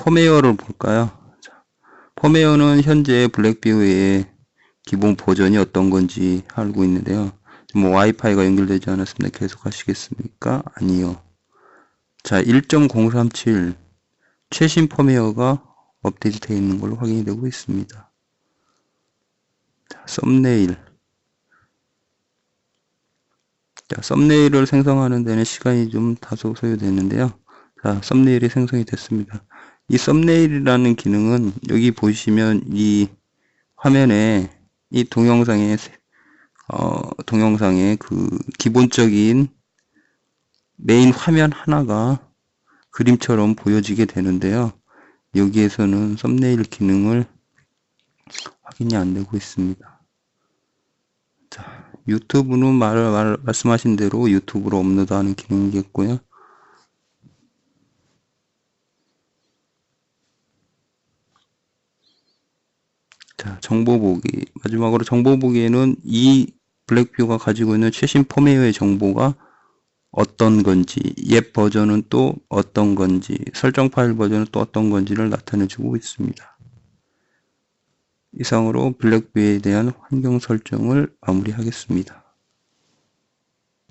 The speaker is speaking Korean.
펌웨어를 볼까요? 자, 펌웨어는 현재 블랙비어의 기본 버전이 어떤 건지 알고 있는데요. 뭐 와이파이가 연결되지 않았습니다. 계속 하시겠습니까? 아니요. 자, 1.037 최신 펌웨어가 업데이트 되어 있는 걸로 확인이 되고 있습니다. 자, 썸네일. 자, 썸네일을 생성하는 데는 시간이 좀 다소 소요되는데요. 자, 썸네일이 생성이 됐습니다. 이 썸네일이라는 기능은 여기 보시면 이 화면에 이 동영상의 어, 동영상의 그 기본적인 메인 화면 하나가 그림처럼 보여지게 되는데요. 여기에서는 썸네일 기능을 확인이 안 되고 있습니다. 자, 유튜브는 말, 말, 말씀하신 대로 유튜브로 업로드하는 기능이겠고요. 자, 정보 보기. 마지막으로 정보 보기에는 이 블랙뷰가 가지고 있는 최신 펌웨어의 정보가 어떤 건지, 옛 버전은 또 어떤 건지, 설정 파일 버전은 또 어떤 건지를 나타내주고 있습니다. 이상으로 블랙뷰에 대한 환경 설정을 마무리하겠습니다.